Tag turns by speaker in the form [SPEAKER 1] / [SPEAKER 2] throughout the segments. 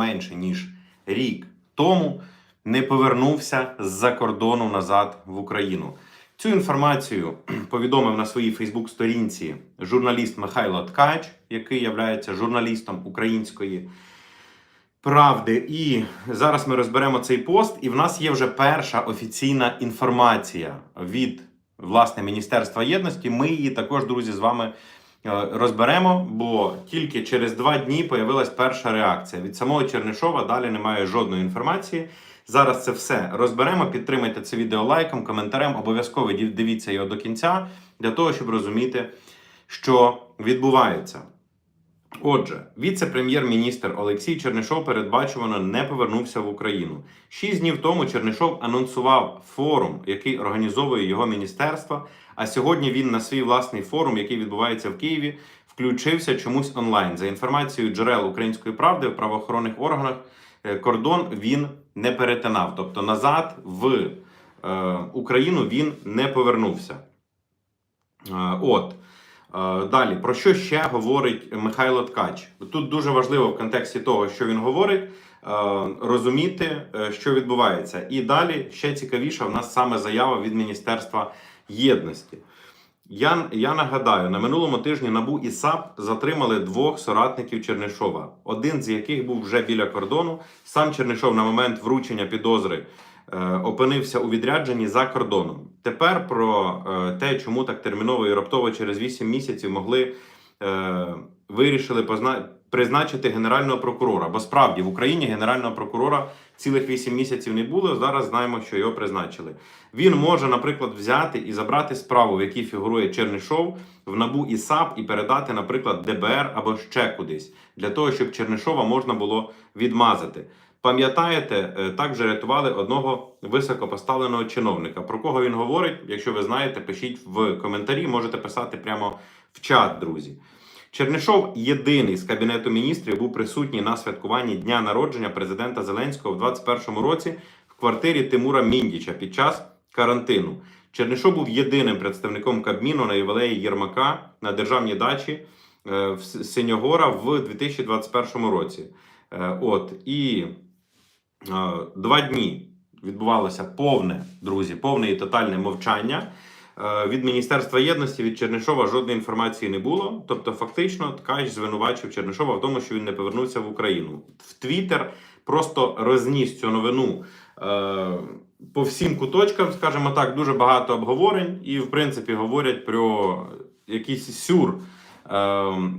[SPEAKER 1] менше ніж рік тому не повернувся з-за кордону назад в Україну. Цю інформацію повідомив на своїй Фейсбук-сторінці журналіст Михайло Ткач, який є журналістом української правди. І зараз ми розберемо цей пост, і в нас є вже перша офіційна інформація від власне Міністерства єдності. Ми її також, друзі, з вами розберемо, бо тільки через два дні появилась перша реакція. Від самого Чернишова далі немає жодної інформації. Зараз це все розберемо. Підтримайте це відео лайком, коментарем. Обов'язково дивіться його до кінця для того, щоб розуміти, що відбувається. Отже, віце-прем'єр-міністр Олексій Чернишов передбачувано не повернувся в Україну. Шість днів тому Чернишов анонсував форум, який організовує його міністерство. А сьогодні він на свій власний форум, який відбувається в Києві, включився чомусь онлайн. За інформацією джерел української правди в правоохоронних органах е, кордон він не перетинав. Тобто назад в е, Україну він не повернувся. Е, От. Е, Далі, про що ще говорить Михайло Ткач? Тут дуже важливо в контексті того, що він говорить, е, розуміти, е, що відбувається. І далі ще цікавіша в нас саме заява від Міністерства єдності. Я, я нагадаю, на минулому тижні НАБУ і САП затримали двох соратників Чернишова, один з яких був вже біля кордону. Сам Чернишов на момент вручення підозри е, опинився у відрядженні за кордоном. Тепер про е, те, чому так терміново і раптово через 8 місяців могли е, вирішили позна... призначити генерального прокурора. Бо справді в Україні генерального прокурора цілих 8 місяців не було. Зараз знаємо, що його призначили. Він може, наприклад, взяти і забрати справу, в якій фігурує Чернишов, в НАБУ і САП, і передати, наприклад, ДБР або ще кудись, для того, щоб Чернишова можна було відмазати. Пам'ятаєте, е, так вже рятували одного високопоставленого чиновника. Про кого він говорить? Якщо ви знаєте, пишіть в коментарі, можете писати прямо в чат, друзі. Чернишов єдиний з кабінету міністрів був присутній на святкуванні дня народження президента Зеленського в 21-му році в квартирі Тимура Міндіча під час карантину. Чернишов був єдиним представником Кабміну на ювілеї Єрмака на державній дачі е, в Синьогора в 2021 році. Е, От і два дні відбувалося повне, друзі, повне і тотальне мовчання. Е, Від Міністерства єдності від Чернишова жодної інформації не було. Тобто, фактично, Ткач звинувачив Чернишова в тому, що він не повернувся в Україну. В Твіттер просто розніс цю новину е, по всім куточкам, скажімо так, дуже багато обговорень, і, в принципі, говорять про якийсь сюр е,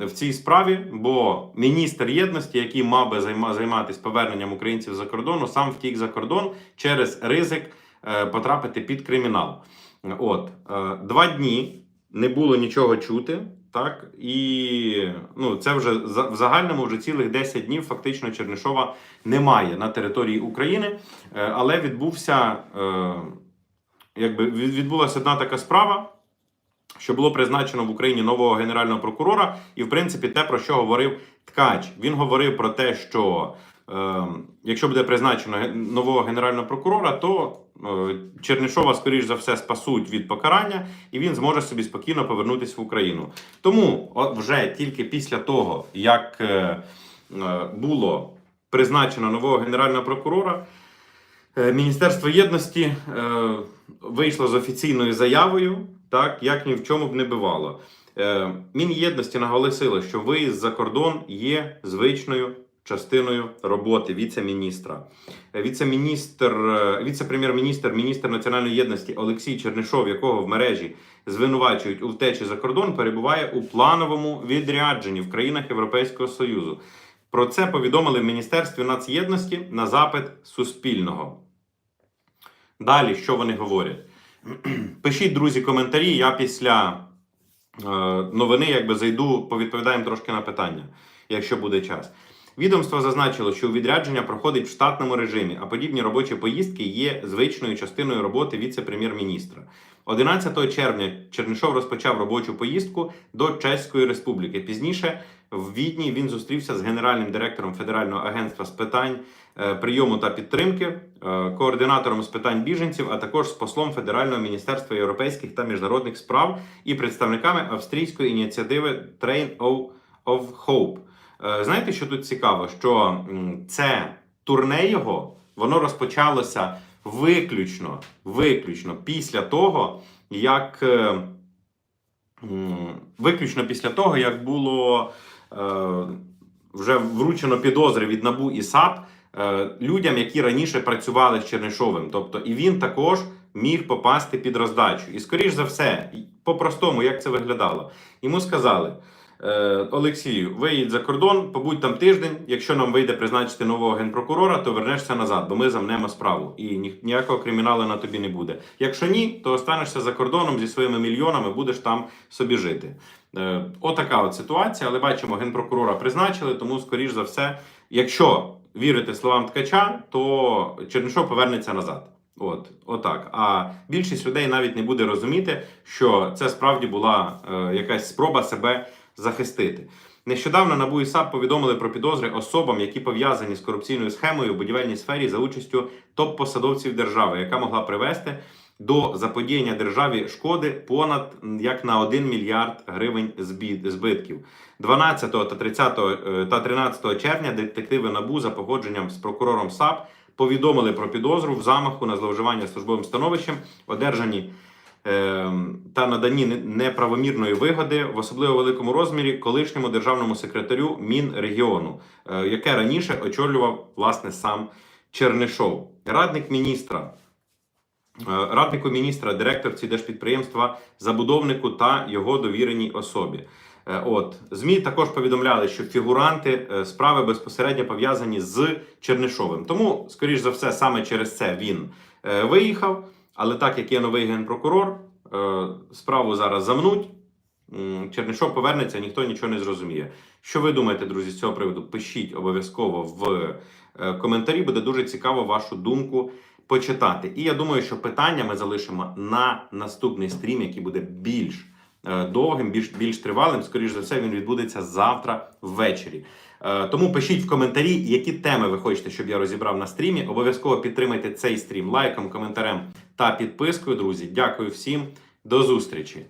[SPEAKER 1] в цій справі, бо міністр єдності, який мав би займа- займатися поверненням українців за кордону, сам втік за кордон через ризик е, потрапити під кримінал. От е, два дні не було нічого чути. Так і ну це вже в загальному вже цілих 10 днів фактично Чернишова немає на території України, Е, але відбувся якби відбулася одна така справа, що було призначено в Україні нового генерального прокурора, і в принципі те, про що говорив Ткач. Він говорив про те, що е, якщо буде призначено нового генерального прокурора, то е, Чернишова, скоріш за все, спасуть від покарання, і він зможе собі спокійно повернутися в Україну. Тому от вже тільки після того, як е, е, було призначено нового генерального прокурора. Е, Міністерство єдності е, вийшло з офіційною заявою, так як ні в чому б не бивало. Е, Мін'єдності наголосило, що виїзд за кордон є звичною частиною роботи віце-міністра. Віце-міністр, е, віце-прем'єр-міністр, міністр національної єдності Олексій Чернишов, якого в мережі звинувачують у втечі за кордон, перебуває у плановому відрядженні в країнах Європейського Союзу. Про це повідомили в Міністерстві нацєдності на запит Суспільного. Далі, що вони говорять? Пишіть, друзі, коментарі. Я після е, новини якби зайду, повідповідаємо трошки на питання, якщо буде час. Відомство зазначило, що відрядження проходить в штатному режимі, а подібні робочі поїздки є звичною частиною роботи віце-прем'єр-міністра. 11 червня Чернишов розпочав робочу поїздку до Чеської Республіки. Пізніше в Відні він зустрівся з генеральним директором Федерального агентства з питань е, прийому та підтримки, е, координатором з питань біженців, а також з послом Федерального міністерства європейських та міжнародних справ і представниками австрійської ініціативи Train of of Hope. Е, Знаєте, що тут цікаво? Що це турне його воно розпочалося виключно, виключно після того, як е, виключно після того, як було е, вже вручено підозри від НАБУ і САП людям, які раніше працювали з Чернишовим. Тобто, і він також міг попасти під роздачу. І скоріш за все, по-простому, як це виглядало, йому сказали. Е, Олексію, виїдь за кордон, побудь там тиждень. Якщо нам вийде призначити нового генпрокурора, то вернешся назад, бо ми замнемо справу. І ніякого криміналу на тобі не буде. Якщо ні, то останешся за кордоном зі своїми мільйонами, будеш там собі жити. Е, Отака от ситуація, але бачимо, генпрокурора призначили, тому, скоріш за все, якщо вірити словам ткача, то Чернишов повернеться назад. От, отак. А більшість людей навіть не буде розуміти, що це справді була е, якась спроба себе захистити. Нещодавно НАБУ і САП повідомили про підозри особам, які пов'язані з корупційною схемою у будівельній сфері за участю топ-посадовців держави, яка могла привести до заподіяння державі шкоди понад як на 1 мільярд гривень збитків. 12 та 30 е, та 13 червня детективи НАБУ за погодженням з прокурором САП повідомили про підозру в замаху на зловживання службовим становищем, одержані та наданні неправомірної вигоди в особливо великому розмірі колишньому державному секретарю Мінрегіону, е, яке раніше очолював власне сам Чернишов, радник міністра. е, Раднику міністра, директорці держпідприємства, забудовнику та його довіреній особі. Е, От змі також повідомляли, що фігуранти справи безпосередньо пов'язані з Чернишовим. Тому, скоріш за все, саме через це він виїхав. Але так як є новий генпрокурор, е, справу зараз замнуть. Чернишов повернеться, ніхто нічого не зрозуміє. Що ви думаєте, друзі, з цього приводу? Пишіть обов'язково в е, коментарі. Буде дуже цікаво вашу думку почитати. І я думаю, що питання ми залишимо на наступний стрім, який буде більш довгим, більш, більш тривалим. Скоріше за все, він відбудеться завтра ввечері. Е, Тому пишіть в коментарі, які теми ви хочете, щоб я розібрав на стрімі. Обов'язково підтримайте цей стрім лайком, коментарем та підпискою, друзі. Дякую всім. До зустрічі!